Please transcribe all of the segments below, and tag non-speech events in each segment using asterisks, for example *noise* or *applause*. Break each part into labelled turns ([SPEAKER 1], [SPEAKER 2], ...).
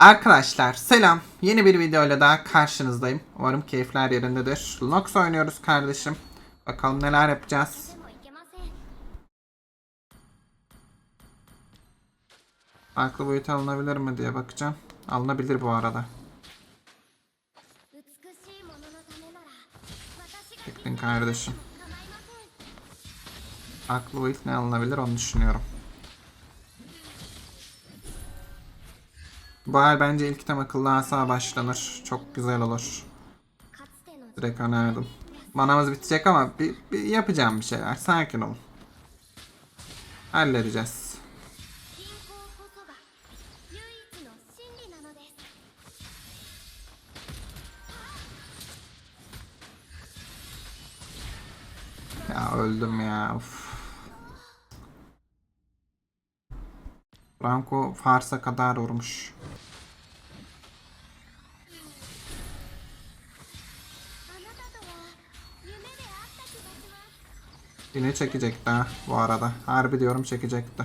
[SPEAKER 1] Arkadaşlar selam. Yeni bir videoyla daha karşınızdayım. Umarım keyifler yerindedir. Nox oynuyoruz kardeşim. Bakalım neler yapacağız. Farklı boyut alınabilir mi diye bakacağım. Alınabilir bu arada. Çektin kardeşim. Aklı boyut ne alınabilir onu düşünüyorum. Bu ay bence ilk tem akıllı asa başlanır. Çok güzel olur. Direkt önerdim. Manamız bitecek ama bir, bir yapacağım bir şeyler. Sakin olun. Halledeceğiz. Ya öldüm ya. Of. Franco Fars'a kadar vurmuş. Yine çekecekti ha bu arada. Harbi diyorum çekecekti.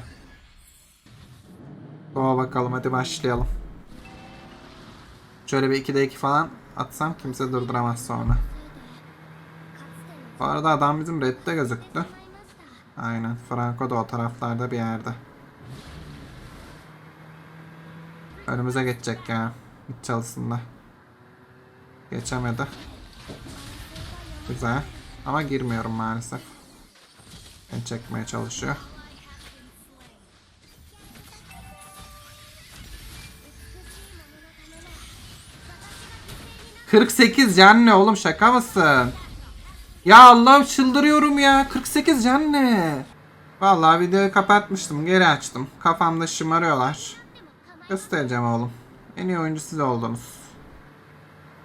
[SPEAKER 1] Doğa bakalım hadi başlayalım. Şöyle bir 2'de 2 falan atsam kimse durduramaz sonra. Bu arada adam bizim redde gözüktü. Aynen Franco da o taraflarda bir yerde. Önümüze geçecek ya. Hiç çalışsın Geçemedi. Güzel. Ama girmiyorum maalesef. Beni çekmeye çalışıyor. ...48 can ne oğlum şaka mısın? Ya Allah'ım çıldırıyorum ya. 48 can ne? Vallahi videoyu kapatmıştım. Geri açtım. Kafamda şımarıyorlar. Göstereceğim oğlum. En iyi oyuncu siz oldunuz.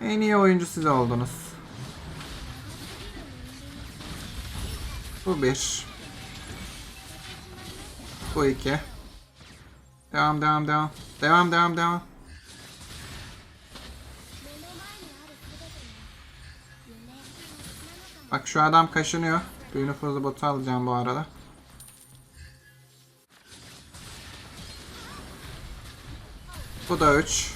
[SPEAKER 1] En iyi oyuncu siz oldunuz. Bu bir. Bu iki. Devam devam devam. Devam devam devam. Bak şu adam kaşınıyor. Düğünü fazla botu alacağım bu arada. Bu da 3.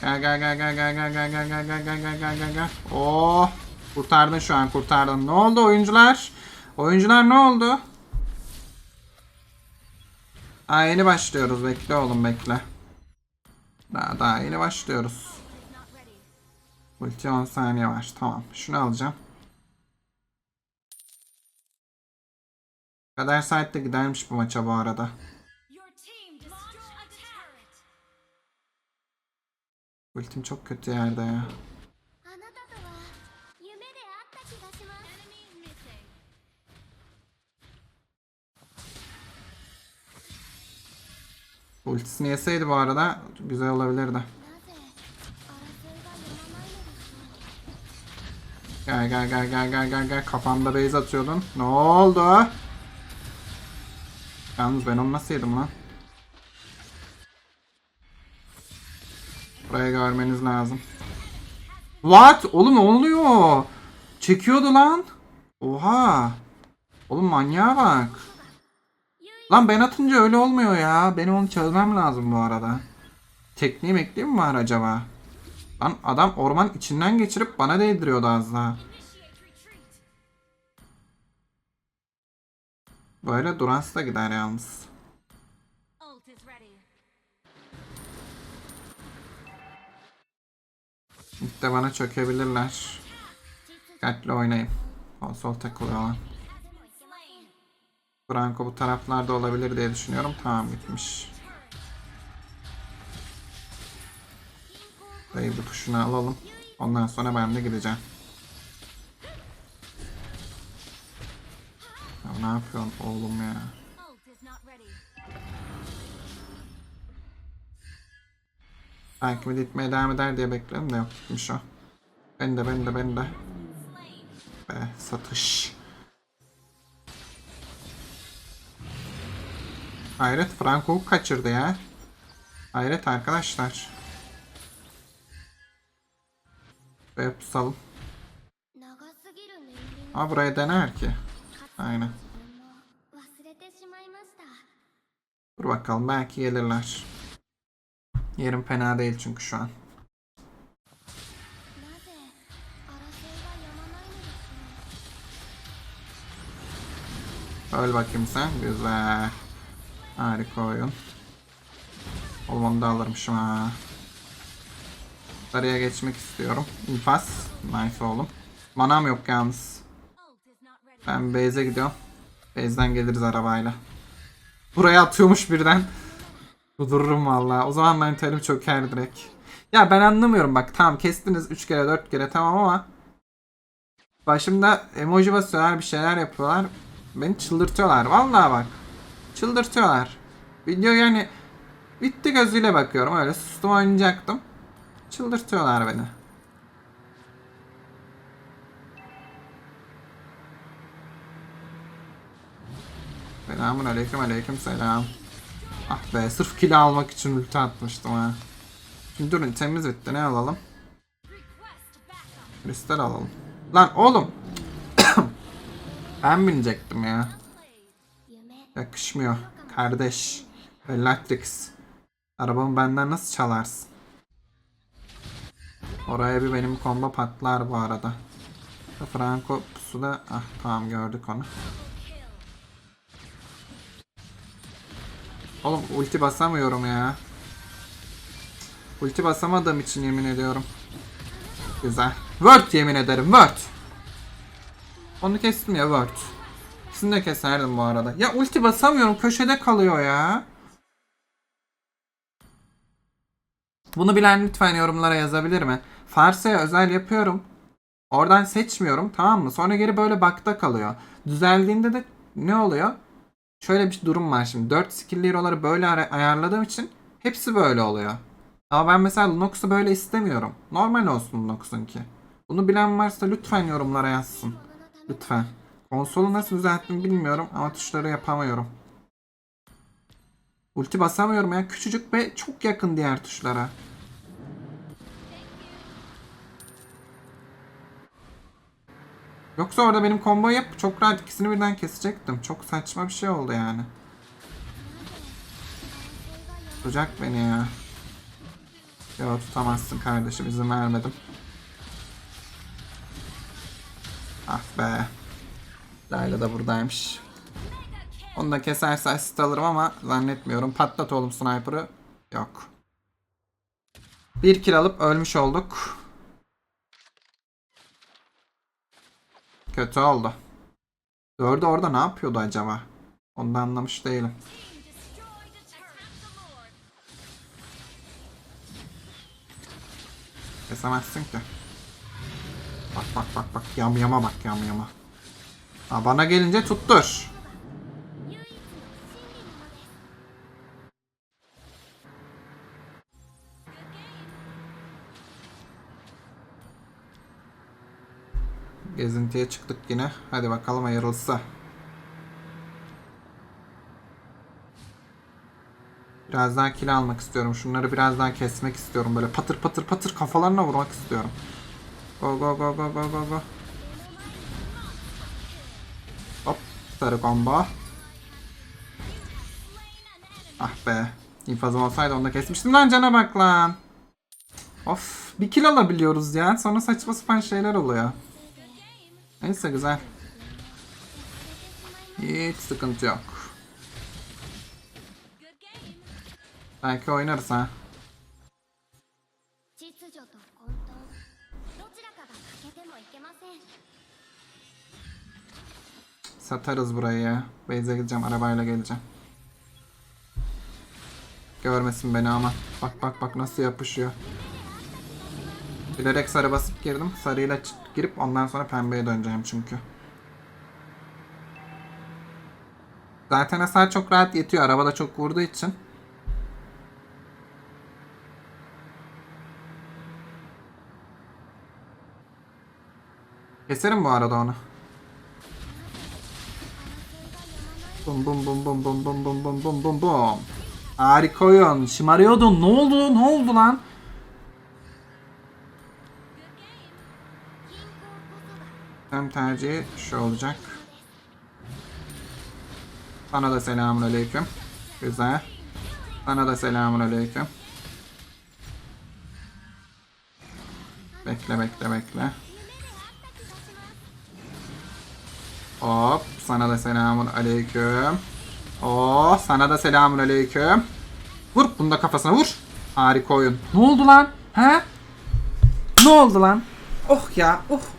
[SPEAKER 1] Gel gel gel gel gel gel gel gel gel gel gel gel gel gel gel. Oh! Kurtardın şu an kurtardın. Ne oldu oyuncular? Oyuncular ne oldu? Aa yeni başlıyoruz. Bekle oğlum bekle. Daha daha yeni başlıyoruz. Ulti 10 saniye var. Tamam. Şunu alacağım. Kader Sait gidermiş bu maça bu arada. Ultim çok kötü yerde ya. Ultisini yeseydi bu arada güzel olabilirdi. Gel gel gel gel gel gel gel kafamda base atıyordun. Ne oldu? Yalnız ben onu nasıl yedim lan? Buraya görmeniz lazım. What? Oğlum ne oluyor? Çekiyordu lan. Oha. Oğlum manyağa bak. Lan ben atınca öyle olmuyor ya. Benim onu çözmem lazım bu arada. Tekniği ekleyeyim mi var acaba? Lan adam orman içinden geçirip bana değdiriyordu az daha. Böyle Durans da gider yalnız. İlk de bana çökebilirler. Dikkatli oynayın. Sol sol takılıyorlar. Franco bu taraflarda olabilir diye düşünüyorum. Tamam gitmiş. Dayı bu tuşunu alalım. Ondan sonra ben de gideceğim. Ne yapıyorsun oğlum ya? Belki mid itmeye devam eder diye bekledim de yok gitmiş o. Ben de ben de ben de. Be satış. Hayret Franco kaçırdı ya. Hayret arkadaşlar. Ve pusalım. Ama buraya dener ki. Aynen. Dur bakalım belki gelirler. Yerim fena değil çünkü şu an. Öl bakayım sen. Güzel. Harika oyun. Oğlum onu da alırmışım ha. Araya geçmek istiyorum. İnfaz. Nice oğlum. Manam yok yalnız. Ben base'e gidiyorum. Base'den geliriz arabayla. Buraya atıyormuş birden. Kudururum valla. O zaman mentalim çöker direkt. Ya ben anlamıyorum bak tamam kestiniz 3 kere 4 kere tamam ama başımda emoji basıyorlar bir şeyler yapıyorlar. Beni çıldırtıyorlar. Vallahi bak. Çıldırtıyorlar. Video yani bitti gözüyle bakıyorum. Öyle sustum oynayacaktım. Çıldırtıyorlar beni. Selamun aleyküm aleyküm selam. Ah be sırf kilo almak için ulti atmıştım ha. Şimdi durun temiz bitti ne alalım? Kristal alalım. Lan oğlum. *coughs* ben binecektim ya.
[SPEAKER 2] 夢
[SPEAKER 1] Yakışmıyor. Kardeş. Bellatrix. Arabamı benden nasıl çalarsın? Oraya bir benim combo patlar bu arada. Franco pusuda. Ah tamam gördük onu. Oğlum ulti basamıyorum ya. Ulti basamadığım için yemin ediyorum. Güzel. Word yemin ederim Word. Onu kestim ya Word. İkisini de keserdim bu arada. Ya ulti basamıyorum köşede kalıyor ya. Bunu bilen lütfen yorumlara yazabilir mi? Farsa'ya özel yapıyorum. Oradan seçmiyorum tamam mı? Sonra geri böyle bakta kalıyor. Düzeldiğinde de ne oluyor? Şöyle bir durum var şimdi. 4 skill hero'ları böyle ayarladığım için hepsi böyle oluyor. Ama ben mesela Lunox'u böyle istemiyorum. Normal olsun Lunox'unki. Bunu bilen varsa lütfen yorumlara yazsın. Lütfen. Konsolu nasıl düzelttim bilmiyorum ama tuşları yapamıyorum. Ulti basamıyorum ya. Küçücük ve çok yakın diğer tuşlara. Yoksa orada benim combo yap çok rahat ikisini birden kesecektim. Çok saçma bir şey oldu yani. Tutacak beni ya. Yok tutamazsın kardeşim izin vermedim. Ah be. Layla da buradaymış. Onu da keserse asist alırım ama zannetmiyorum. Patlat oğlum sniper'ı. Yok. Bir kill alıp ölmüş olduk. Kötü oldu. Dördü orada ne yapıyordu acaba? Onu da anlamış değilim. Kesemezsin ki. Bak bak bak bak yam yama bak yam yama. Ha, bana gelince tuttur. Gezintiye çıktık yine. Hadi bakalım hayırlısı. Biraz daha kill almak istiyorum. Şunları biraz daha kesmek istiyorum. Böyle patır patır patır kafalarına vurmak istiyorum. Go go go go go go go. Hop. Sarı combo. Ah be. İnfazım olsaydı onu da kesmiştim. Lan cana bak lan. Of. Bir kill alabiliyoruz ya. Sonra saçma sapan şeyler oluyor. Neyse güzel. Hiç sıkıntı yok. Belki oynarız ha. Satarız burayı ya. Gideceğim arabayla geleceğim. Görmesin beni ama. Bak bak bak nasıl yapışıyor. Bilerek sarı basıp girdim. Sarıyla girip ondan sonra pembeye döneceğim çünkü. Zaten hasar çok rahat yetiyor. Arabada çok vurduğu için. Keserim bu arada onu. Bum bum bum bum bum bum bum bum bum bum bum. Harika oyun. Şımarıyordun. Ne oldu? Ne oldu lan? Sistem tercihi şu olacak. Sana da selamun aleyküm. Güzel. Sana da selamun aleyküm. Bekle bekle bekle. Hop sana da selamun aleyküm. Oh sana da selamun aleyküm. Vur bunu da kafasına vur. Harika oyun. Ne oldu lan? He? Ne oldu lan? Oh ya oh.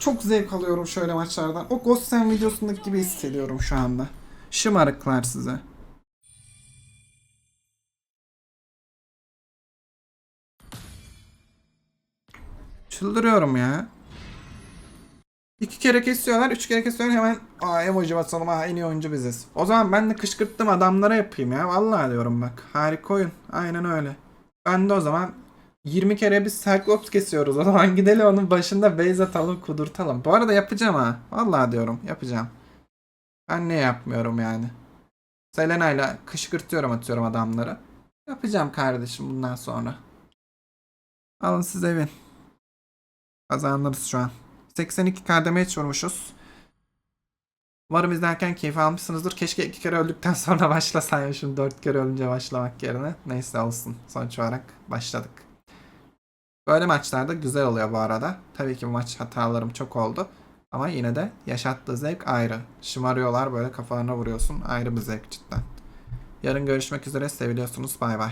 [SPEAKER 1] Çok zevk alıyorum şöyle maçlardan. O Ghost Sen videosundaki gibi hissediyorum şu anda. Şımarıklar size. Çıldırıyorum ya. İki kere kesiyorlar, üç kere kesiyorlar hemen aa emoji basalım ha en iyi oyuncu biziz. O zaman ben de kışkırttım adamlara yapayım ya. Vallahi diyorum bak. Harika oyun. Aynen öyle. Ben de o zaman 20 kere biz Cyclops kesiyoruz. O zaman gidelim onun başında base atalım, kudurtalım. Bu arada yapacağım ha. Vallahi diyorum yapacağım. Ben ne yapmıyorum yani. Selena'yla kışkırtıyorum atıyorum adamları. Yapacağım kardeşim bundan sonra. Alın siz evin. Kazanırız şu an. 82 kademe vurmuşuz. Umarım izlerken keyif almışsınızdır. Keşke iki kere öldükten sonra *laughs* başlasaymışım. Dört kere ölünce başlamak yerine. Neyse olsun. Sonuç olarak başladık. Böyle maçlarda güzel oluyor bu arada. Tabii ki maç hatalarım çok oldu. Ama yine de yaşattığı zevk ayrı. Şımarıyorlar böyle kafalarına vuruyorsun. Ayrı bir zevk cidden. Yarın görüşmek üzere. Seviliyorsunuz. Bay bay.